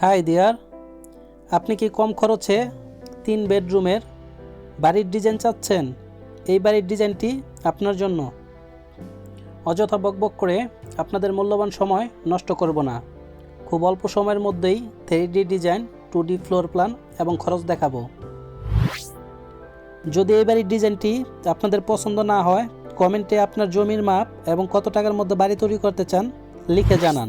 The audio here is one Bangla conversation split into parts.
হাই দিয়ার, আপনি কি কম খরচে তিন বেডরুমের বাড়ির ডিজাইন চাচ্ছেন? এই বাড়ির ডিজাইনটি আপনার জন্য। অযথা বকবক করে আপনাদের মূল্যবান সময় নষ্ট করব না। খুব অল্প সময়ের মধ্যেই three design two D floor plan এবং খরচ দেখাবো। যদি এই বাড়ির ডিজাইনটি আপনাদের পছন্দ না হয়, কমেন্টে আপনার জমির মাপ এবং কত টাকার মধ্যে বাড়ি তৈরি করতে চান লিখে জানান।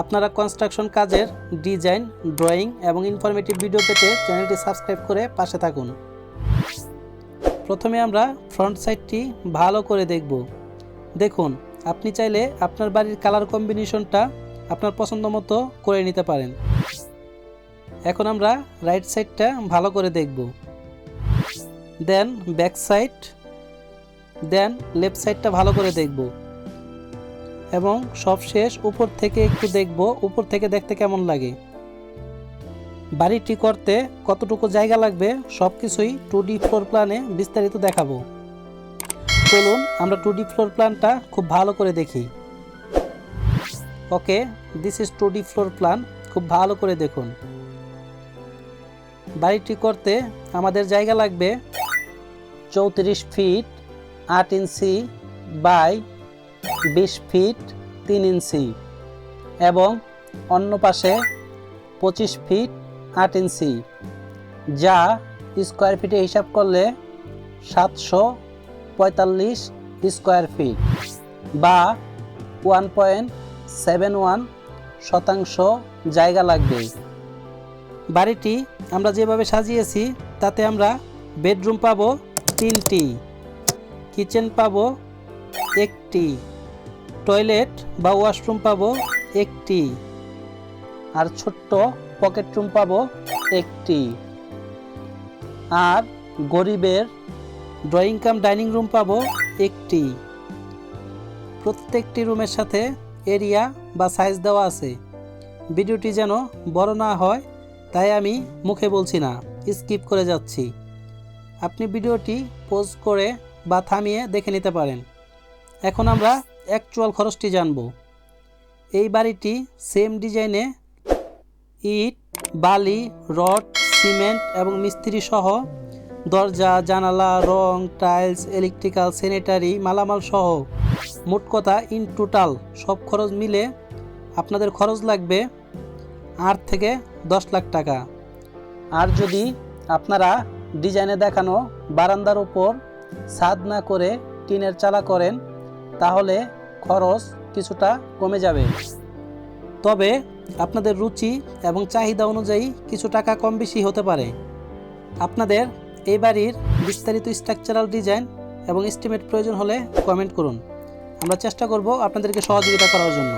আপনারা কনস্ট্রাকশন কাজের ডিজাইন ড্রয়িং এবং ইনফরমেটিভ ভিডিও পেতে চ্যানেলটি সাবস্ক্রাইব করে পাশে থাকুন। প্রথমে আমরা ফ্রন্ট সাইডটি ভালো করে দেখব। দেখুন, আপনি চাইলে আপনার বাড়ির কালার কম্বিনেশনটা আপনার পছন্দ মতো করে নিতে পারেন। এখন আমরা রাইট সাইডটা ভালো করে দেখব। Then back side then left সাইডটা ভালো করে দেখব। এবং সব শেষ উপর থেকে একটু দেখব, উপর থেকে দেখতে কেমন লাগে। বাড়িটি করতে কতটুকু জায়গা লাগবে সব কিছুই টু ডি ফ্লোর প্ল্যানে বিস্তারিত দেখাবো। চলুন, আমরা টু ডি ফ্লোর প্ল্যানটা খুব ভালো করে দেখি। Okay this is two D floor plan খুব ভালো করে দেখুন। বাড়িটি করতে আমাদের জায়গা লাগবে চৌত্রিশ ফিট আট ইঞ্চি বাই বিশ ফিট তিন ইঞ্চি এবং অন্য পাশে পঁচিশ ফিট আট ইঞ্চি, যা স্কোয়ার ফিটে হিসাব করলে সাতশো পঁয়তাল্লিশ স্কোয়ার ফিট বা ওয়ান পয়েন্ট সেভেন ওয়ান শতাংশ জায়গা লাগবে। বাড়িটি আমরা যেভাবে সাজিয়েছি, তাতে আমরা বেডরুম পাবো তিনটি, কিচেন পাবো একটি টয়লেট বা ওয়াশরুম পাবো একটি আর ছোট্ট পকেট রুম পাবো একটি। আর গরিবের ড্রয়িং কাম, ডাইনিং রুম পাবো একটি। প্রত্যেকটি রুমের সাথে এরিয়া বা সাইজ দেওয়া আছে। ভিডিওটি যেন বড় না হয়, তাই আমি মুখে বলছি না, স্কিপ করে যাচ্ছি। আপনি ভিডিওটি পোজ করে বা থামিয়ে দেখে নিতে পারেন। এখন আমরা অ্যাকচুয়াল খরচটি জানব। এই বাড়িটি সেম ডিজাইনে ইট, বালি, রড, সিমেন্ট এবং মিস্ত্রি সহ দরজা, জানালা, রং, টাইলস ইলেকট্রিক্যাল স্যানিটারি মালামাল সহ মোট কথা ইন টোটাল সব খরচ মিলে আপনাদের খরচ লাগবে আট থেকে দশ লাখ টাকা। আর যদি আপনারা ডিজাইনে দেখানো বারান্দার উপর ছাদ না করে টিনের চালা করেন তাহলে খরচ কিছুটা কমে যাবে। তবে আপনাদের রুচি এবং চাহিদা অনুযায়ী কিছু টাকা কম বেশি হতে পারে। আপনাদের এই বাড়ির বিস্তারিত স্ট্রাকচারাল ডিজাইন এবং এস্টিমেট প্রয়োজন হলে কমেন্ট করুন। আমরা চেষ্টা করব আপনাদেরকে সহযোগিতা করার জন্য।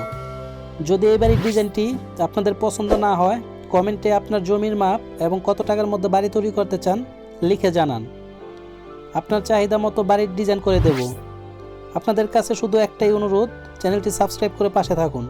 যদি এই বাড়ির ডিজাইনটি আপনাদের পছন্দ না হয় কমেন্টে আপনার জমির মাপ এবং কত টাকার মধ্যে বাড়ি তৈরি করতে চান লিখে জানান। আপনার চাহিদা মতো বাড়ির ডিজাইন করে দেব। আপনাদের কাছে শুধু একটাই অনুরোধ চ্যানেলটি সাবস্ক্রাইব করে পাশে থাকুন।